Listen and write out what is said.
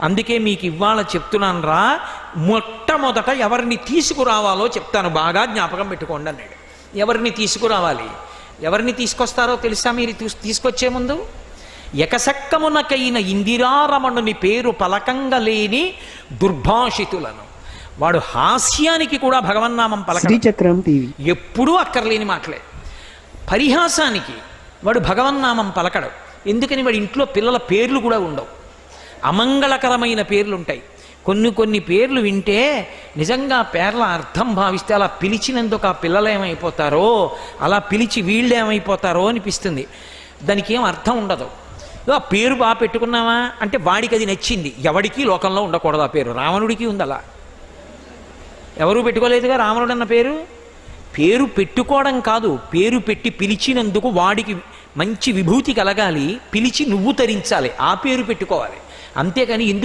అందుకే మీకు ఇవాళ చెప్తున్నాను రా మొట్టమొదట ఎవరిని తీసుకురావాలో చెప్తాను. బాగా జ్ఞాపకం పెట్టుకోండి అన్నాడు. ఎవరిని తీసుకురావాలి? ఎవరిని తీసుకొస్తారో తెలుసా మీరు తీస్- తీసుకొచ్చే ముందు? ఎకసక్కమునకైన ఇందిరారమణుని పేరు పలకంగా లేని దుర్భాషితులను. వాడు హాస్యానికి కూడా భగవన్నామం పలక ఎప్పుడూ అక్కర్లేని మాటలే. పరిహాసానికి వాడు భగవన్నామం పలకడు. ఎందుకని వాడి ఇంట్లో పిల్లల పేర్లు కూడా ఉండవు. అమంగళకరమైన పేర్లు ఉంటాయి కొన్ని కొన్ని పేర్లు వింటే నిజంగా పేర్ల అర్థం భావిస్తే అలా పిలిచినందుకు ఆ పిల్లలు ఏమైపోతారో అలా పిలిచి వీళ్ళు ఏమైపోతారో అనిపిస్తుంది. దానికి ఏం అర్థం ఉండదు. ఆ పేరు బాగా పెట్టుకున్నావా? అంటే వాడికి అది నచ్చింది. ఎవడికి లోకంలో ఉండకూడదు ఆ పేరు. రావణుడికి ఉంది అలా ఎవరు పెట్టుకోలేదుగా రావణుడు అన్న పేరు? పేరు పెట్టుకోవడం కాదు. పేరు పెట్టి పిలిచినందుకు వాడికి మంచి విభూతి కలగాలి. పిలిచి నువ్వు తరించాలి. ఆ పేరు పెట్టుకోవాలి. అంతేకాని ఎందుకు